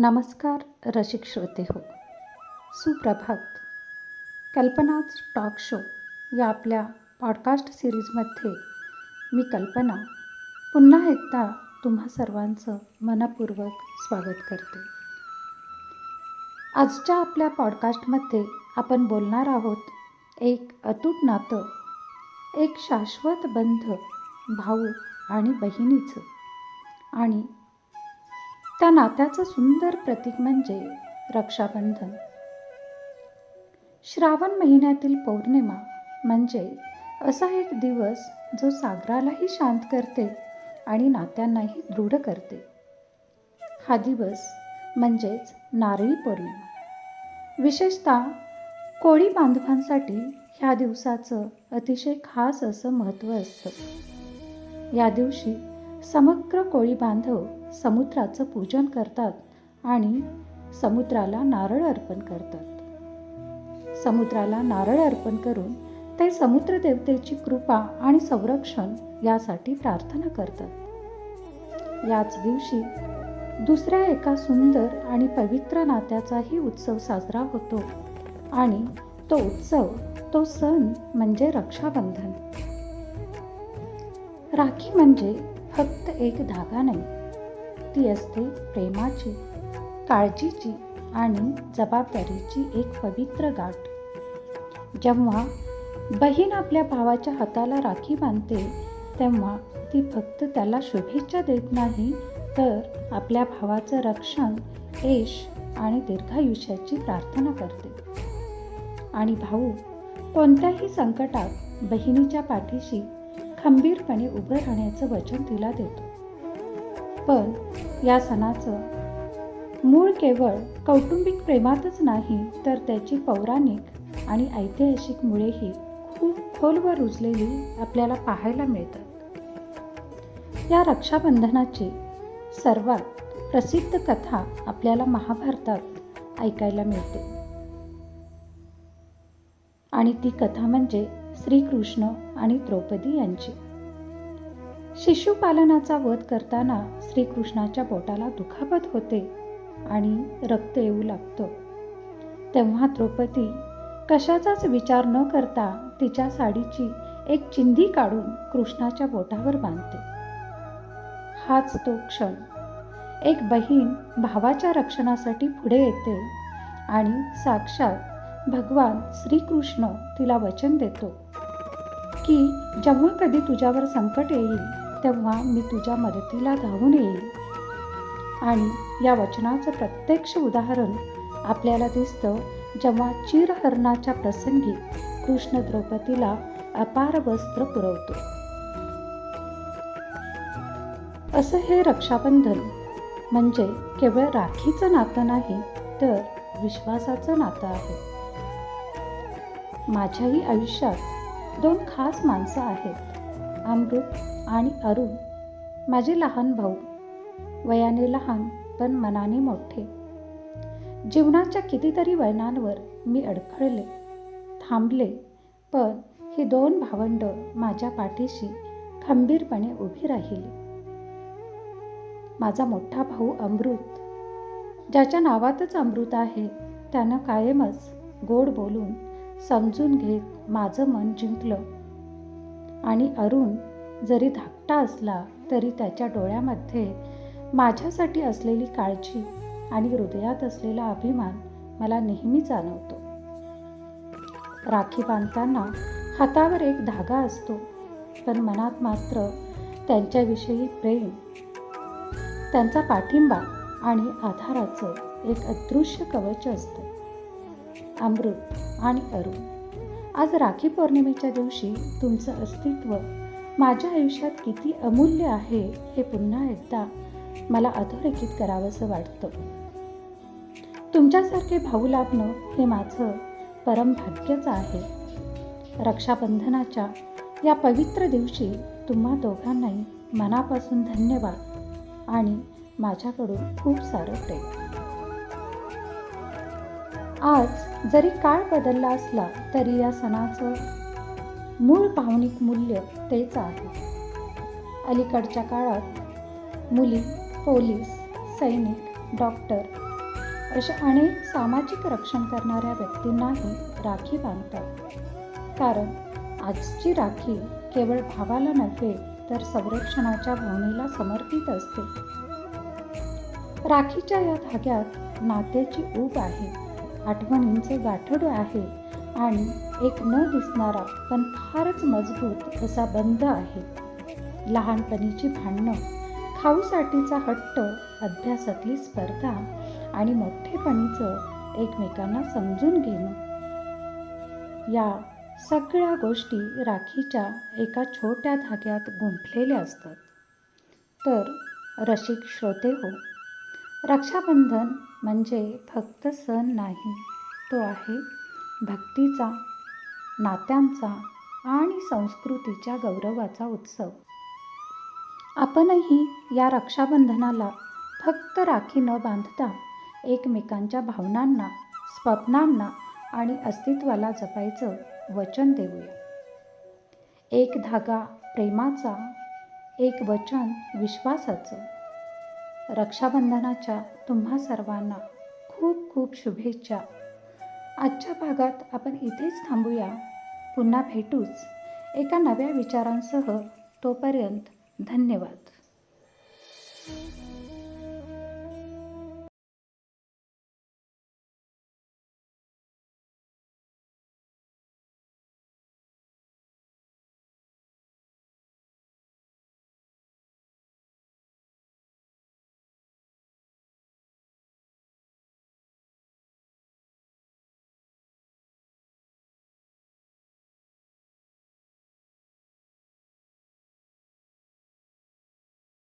नमस्कार रसिक श्रोते हो. सुप्रभात. कल्पनाच टॉक शो या आपल्या पॉडकास्ट सिरीजमध्ये मी कल्पना पुन्हा एकदा तुम्हा सर्वांचं मनपूर्वक स्वागत करते. आजच्या आपल्या पॉडकास्टमध्ये आपण बोलणार आहोत एक अतूट नातं एक शाश्वत बंध भाऊ आणि बहिणीचं आणि त्या नात्याचं सुंदर प्रतीक म्हणजे रक्षाबंधन. श्रावण महिन्यातील पौर्णिमा म्हणजे असा एक दिवस जो सागरालाही शांत करते आणि नात्यांनाही दृढ करते. हा दिवस म्हणजेच नारळी पौर्णिमा. विशेषतः कोळी बांधवांसाठी ह्या दिवसाचं अतिशय खास असं महत्त्व असतं. या दिवशी समग्र कोळी बांधव समुद्राचं पूजन करतात आणि समुद्राला नारळ अर्पण करतात. समुद्राला नारळ अर्पण करून ते समुद्र देवतेची कृपा आणि संरक्षण यासाठी प्रार्थना करतात. याच दिवशी दुसऱ्या एका सुंदर आणि पवित्र नात्याचाही उत्सव साजरा होतो आणि तो उत्सव तो सण म्हणजे रक्षाबंधन. राखी म्हणजे फक्त एक धागा नाही ती असते प्रेमाची काळजीची आणि जबाबदारीची एक पवित्र गाठ. जेव्हा बहीण आपल्या भावाच्या हाताला राखी बांधते तेव्हा ती फक्त त्याला शुभेच्छा देत नाही तर आपल्या भावाचं रक्षण यश आणि दीर्घायुष्याची प्रार्थना करते. आणि भाऊ कोणत्याही संकटात बहिणीच्या पाठीशी खंबीरपणे उभं राहण्याचं वचन तिला देतो. पण या सणाचं मूळ केवळ कौटुंबिक प्रेमातच नाही तर त्याची पौराणिक आणि ऐतिहासिक मुळेही खूप खोलवर रुजलेली आपल्याला पाहायला मिळतात. या रक्षाबंधनाची सर्वात प्रसिद्ध कथा आपल्याला महाभारतात ऐकायला मिळते. आणि ती कथा म्हणजे श्रीकृष्ण आणि द्रौपदी यांची. शिशुपालनाचा वध करताना श्रीकृष्णाच्या बोटाला दुखापत होते आणि रक्त येऊ लागतं. तेव्हा द्रौपदी कशाचाच विचार न करता तिच्या साडीची एक चिंधी काढून कृष्णाच्या बोटावर बांधते. हाच तो क्षण. एक बहीण भावाच्या रक्षणासाठी पुढे येते आणि साक्षात भगवान श्रीकृष्ण तिला वचन देतो की जेव्हा कधी तुझ्यावर संकट येईल तेव्हा मी तुझ्या मदतीला धावून येईल आणि या वचनाचं प्रत्यक्ष उदाहरण आपल्याला दिसतं जेव्हा चिरहरणाच्या प्रसंगी कृष्ण द्रौपदीला अपार वस्त्र पुरवतो. असं हे रक्षाबंधन म्हणजे केवळ राखीचं नातं नाही तर विश्वासाचं नातं आहे. माझ्याही आयुष्यात दोन खास माणसं आहेत अमृत आणि अरुण माझे लहान भाऊ. वयाने लहान पण मनाने मोठे. जीवनाच्या कितीतरी वळणांवर मी अडखळले थांबले पण ही दोन भावंड माझ्या पाठीशी खंबीरपणे उभी राहिली. माझा मोठा भाऊ अमृत ज्याच्या नावातच अमृत आहे त्यानं कायमच गोड बोलून समजून घेत माझं मन जिंकलं. आणि अरुण जरी धाकटा असला तरी त्याच्या डोळ्यामध्ये माझ्यासाठी असलेली काळजी आणि हृदयात असलेला अभिमान मला नेहमी जाणवतो. राखी बांधताना हातावर एक धागा असतो पण मनात मात्र त्यांच्याविषयी प्रेम त्यांचा पाठिंबा आणि आधाराचं एक अदृश्य कवच असतं. अमृत आणि अरुण. आज राखी पौर्णिमेच्या दिवशी तुमचं अस्तित्व माझ्या आयुष्यात किती अमूल्य आहे हे पुन्हा एकदा मला अधोरेखित करावंसं वाटतं. तुमच्यासारखे भाऊ लाभणं हे माझं परमभाग्यच आहे. रक्षाबंधनाच्या या पवित्र दिवशी तुम्हा दोघांनाही मनापासून धन्यवाद आणि माझ्याकडून खूप सारं प्रेम. आज जरी काळ बदलला असला तरी या सणाचं मूळ भावनिक मूल्य तेच आहे. अलीकडच्या काळात मुली पोलीस सैनिक डॉक्टर अशा अनेक सामाजिक रक्षण करणाऱ्या व्यक्तींनाही राखी बांधतात. कारण आजची राखी केवळ भावाला नव्हे तर संरक्षणाच्या भावनेला समर्पित असते. राखीच्या या धाग्यात नात्याची ऊब आहे. आठवणींचे गाठोड आहे. आणि एक न दिसणारा पण फारच मजबूत असा बंध आहे. लहानपणीची भांडणं खाऊसाठीचा हट्ट अभ्यासातली स्पर्धा आणि मोठेपणीचं एकमेकांना समजून घेणं. या सगळ्या गोष्टी राखीच्या एका छोट्या धाग्यात गुंफलेल्या असतात. तर रसिक श्रोते हो रक्षाबंधन म्हणजे फक्त सण नाही तो आहे भक्तीचा नात्यांचा आणि संस्कृतीच्या गौरवाचा उत्सव. आपणही या रक्षाबंधनाला फक्त राखी न बांधता एकमेकांच्या भावनांना स्वप्नांना आणि अस्तित्वाला जपायचं वचन देऊया. एक धागा प्रेमाचा एक वचन विश्वासाचं. रक्षाबंधनाच्या तुम्हा सर्वांना खूप खूप शुभेच्छा. आजच्या भागात आपण इथेच थांबूया. पुन्हा भेटूच. एका नव्या विचारांसह तोपर्यंत धन्यवाद.